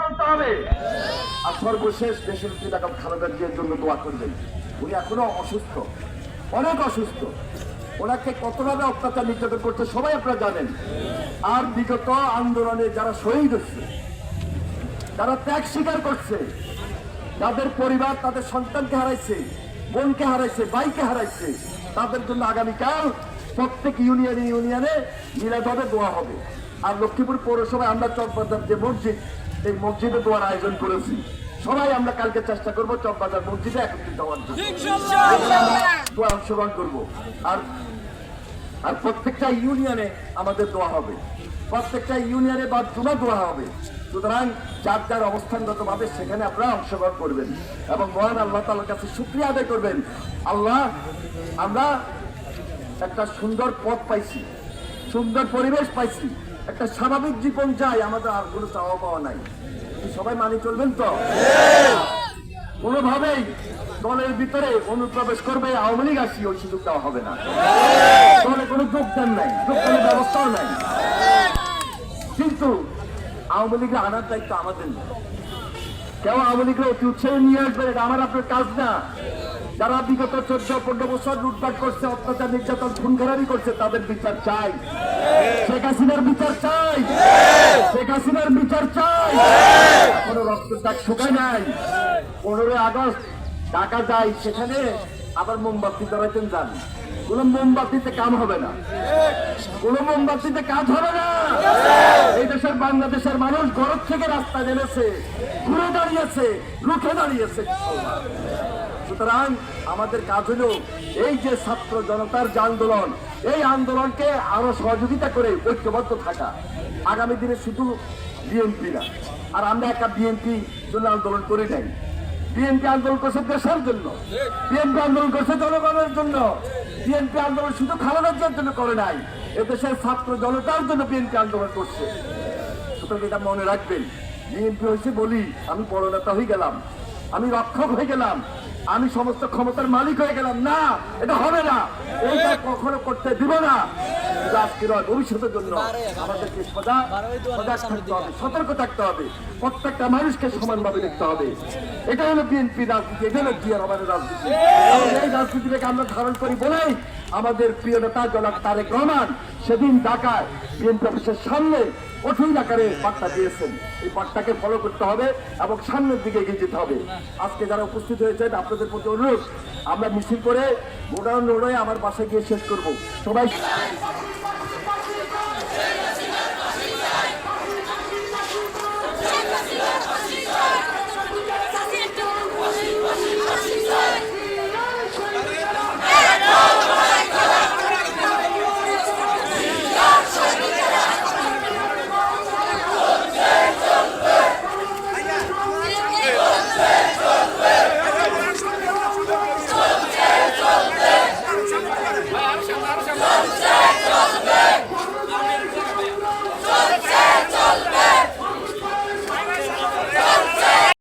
চলতে হবে। আর সর্বশেষ দেশের খালেদা জিয়ার জন্য দোয়া করবেন। উনি এখনও অসুস্থ। অনেক অসুস্থ। ওনাকে কতভাবে অত্যাচার নির্যাতন করছে সবাই আপনারা জানেন। আর বিগত আন্দোলনে যারা শহীদ হচ্ছে ত্যাগ স্বীকার করছে, যাদের পরিবার তাদের সন্তানকে হারাইছে, বোনকে হারাইছে, ভাইকে হারাইছে, তাদের জন্য আগামীকাল প্রত্যেক ইউনিয়নে ইউনিয়নে মিলাদবে দোয়া হবে। আর লক্ষ্মীপুর পৌরসভায় আমরা চকবাজার যে মসজিদ এই মসজিদে দোয়ার আয়োজন করেছি। সবাই আমরা কালকে চেষ্টা করব চকবাজার মসজিদে একত্রিত হওয়ার জন্য। অংশগ্রহণ করব। আর আর প্রত্যেকটা ইউনিয়নে আমাদের দোয়া হবে। প্রত্যেকটা ইউনিয়নে বা জুমা দোয়া হবে। সুতরাং যার যার অবস্থানগত ভাবে সেখানে আপনারা অংশগ্রহণ করবেন এবং মহান আল্লাহ তালার কাছে শুক্রিয়া আদায় করবেন। আল্লাহ আমরা একটা সুন্দর পথ পাইছি। সুন্দর পরিবেশ পাইছি। একটা স্বাভাবিক জীবন চাই আমাদের আর কোনো চাওয়া পাওয়া নাই। সবাই মানি চলবেন তো? কোনোভাবেই দলের ভিতরে অনুপ্রবেশ করবে, আওয়ামী লীগ আসি ওই সুযোগ দেওয়া হবে না। দলে কোনো যোগদান নাই, যোগদানের ব্যবস্থাও নাই। কিন্তু আওয়ামী লীগে আনার দায়িত্ব আমাদের। না কেউ আওয়ামী লীগের অতি উৎসাহে নিয়ে আসবে, এটা আমার আপনার কাজ না। যারা বিগত চোদ্দ পনেরো বছর লুটপাট করছে, অত্যাচার, নির্যাতন খুন খারাপি করছে, তাদের বিচার চাই। শেখ হাসিনার বিচার চাই। শেখ হাসিনার বিচার চাই। কোনো রক্ত দাগ শুকায় নাই। পনেরোই আগস্ট, ঢাকা যায় সেখানে আবার মোমবাতি ধরাইতেন যান কোন মোমবাতিতে কাম হবে না। কোন মোমবাতিতে কাজ হবে না। এই দেশের বাংলাদেশের মানুষ গরব থেকে রাস্তায় নেমেছে, ঘুরে দাঁড়িয়েছে, রুখে দাঁড়িয়েছে। সুতরাং আমাদের কাজ হলো এই যে ছাত্র জনতার যে আন্দোলন, এই আন্দোলনকে আরও সহযোগিতা করে ঐক্যবদ্ধ থাকা। আগামী দিনে শুধু বিএনপি না, আর আমরা একটা বিএনপি জন্য আন্দোলন করি নাই। বিএনপি আন্দোলন করছে দেশের জন্য, বিএনপি আন্দোলন করছে জনগণের জন্য। বিএনপি আন্দোলন শুধু খালেদার জন্য করে নাই, এদেশের ছাত্র জনতার জন্য বিএনপি আন্দোলন করছে। সুতরাং এটা মনে রাখবেন, বিএনপি হয়েছে বলি, আমি বড় নেতা হয়ে গেলাম, আমি রক্ষক হয়ে গেলাম। আমি সমস্ত ক্ষমতার মালিক হয়ে গেলাম। না, এটা হবে না। এইটা কখনো করতে দিব না। ভবিষ্যতের জন্য আমাদেরকে সদা সজাগ থাকতে হবে, সতর্ক থাকতে হবে। প্রত্যেকটা মানুষকে সমানভাবে দেখতে হবে। এটা হলো বিএনপি রাজনীতি, এটা হলো জিয়া রহমানের রাজনীতি। এই রাজনীতিটাকে আমরা ধারণ করি বলেই আমাদের প্রিয় নেতা জনাব তারেক রহমান সেদিন ঢাকায় বিএনপি অফিসের সামনে কঠিন আকারে বার্তা দিয়েছেন। এই বার্তাকে ফলো করতে হবে এবং সামনের দিকে এগিয়ে যেতে হবে। আজকে যারা উপস্থিত হয়েছেন, আপনাদের প্রতি অনুরোধ, আমরা মিছিল করে গোডাউন রোডে আমার বাসায় গিয়ে শেষ করব। সবাই